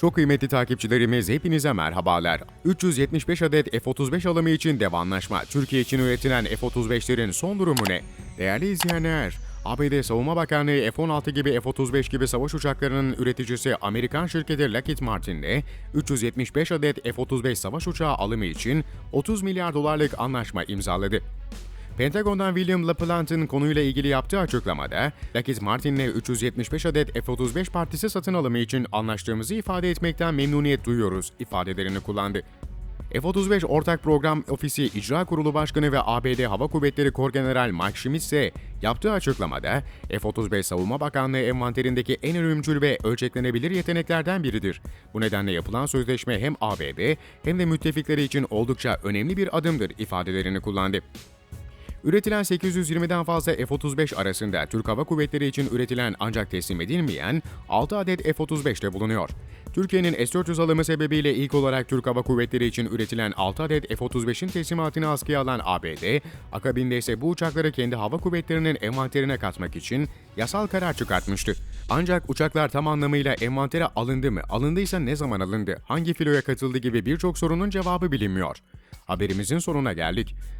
Çok kıymetli takipçilerimiz hepinize merhabalar. 375 adet F-35 alımı için dev anlaşma. Türkiye için üretilen F-35'lerin son durumu ne? Değerli izleyenler, ABD Savunma Bakanlığı F-16 gibi F-35 gibi savaş uçaklarının üreticisi Amerikan şirketi Lockheed Martin'le 375 adet F-35 savaş uçağı alımı için 30 milyar dolarlık anlaşma imzaladı. Pentagon'dan William LaPlante'ın konuyla ilgili yaptığı açıklamada, Lockheed Martin'le 375 adet F-35 partisi satın alımı için anlaştığımızı ifade etmekten memnuniyet duyuyoruz ifadelerini kullandı. F-35 Ortak Program Ofisi İcra Kurulu Başkanı ve ABD Hava Kuvvetleri Korgeneral Mike Schmitz ise yaptığı açıklamada F-35 Savunma Bakanlığı envanterindeki en ölümcül ve ölçeklenebilir yeteneklerden biridir. Bu nedenle yapılan sözleşme hem ABD hem de müttefikleri için oldukça önemli bir adımdır ifadelerini kullandı. Üretilen 820'den fazla F-35 arasında Türk Hava Kuvvetleri için üretilen ancak teslim edilmeyen 6 adet F-35 de bulunuyor. Türkiye'nin S-400 alımı sebebiyle ilk olarak Türk Hava Kuvvetleri için üretilen 6 adet F-35'in teslimatını askıya alan ABD, akabinde ise bu uçakları kendi hava kuvvetlerinin envanterine katmak için yasal karar çıkartmıştı. Ancak uçaklar tam anlamıyla envantere alındı mı, alındıysa ne zaman alındı, hangi filoya katıldı gibi birçok sorunun cevabı bilinmiyor. Haberimizin sonuna geldik.